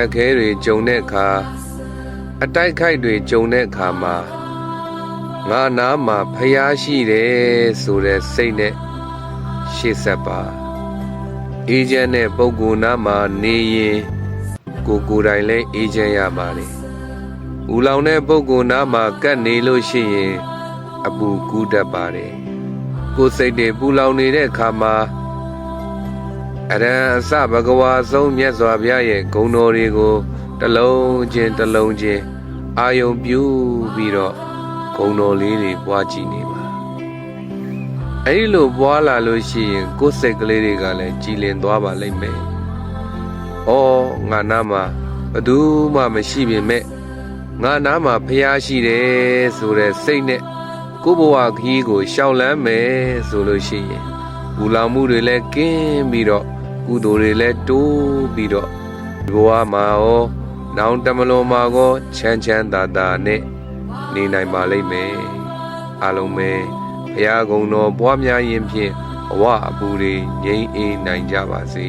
က်ခဲတွေကြုံတဲ့အခါအတိုက်ခိုက်တွေကြုံတဲ့အခါမှာငါနာမှာဖျားရှိတယ်ဆိုတဲ့စိတ်နဲ့ရှေ့ဆက်ပါအေဂျင့်နဲ့ပုံကူနာမှာနေရင်ကိုကိုယ်တိုင်လည်းအေဂျင့်ရပါတယ်ဦးလောင်တဲ့ပုံကူနာမှာကတ်နေလို့ရှိရင်အပူကူးတတ်ပါတယ်ကိုယ်စိတ်တွေပူလောင်နေတဲ့အခါမှာ အရန်အစဘဂဝါဆုံးမြတ်စွာဘုရားရဲ့ဂုဏ်တော်တွေကိုတစ်လုံးချင်းတစ်လုံးချင်းအာယုံပြုပြီးတော့ဂုဏ်တော်လေးတွေပွားကြည့်နေပါအဲဒီလိုပွားလာလို့ရှိရင်ကိုယ်စိတ်ကလေးတွေကလည်းကြည်လင်သွားပါလိမ့်မယ်။အော်ငါနာမှာဘယ်သူမှမရှိပေမဲ့ငါနာမှာဖျားရှိတယ်ဆိုတဲ့စိတ်နဲ့ကိုယ့်ဘဝခရီးကိုရှောင်လန်းမယ်ဆိုလို့ရှိရင်ဘူလောင်မှုတွေလည်းကင်းပြီးတော့ ကုသိုလ်တွေလည်းတိုးပြီးတော့ဒီဘဝမှာရောနောင်တမလွန်မှာကောချမ်းချမ်းသာသာနဲ့နေနိုင်ပါလိမ့်မယ်အားလုံးပဲဘုရားကုံတော်ပွားများရင်ဖြင့်ဘဝအပူတွေငြိမ်းအေးနိုင်ကြပါစေ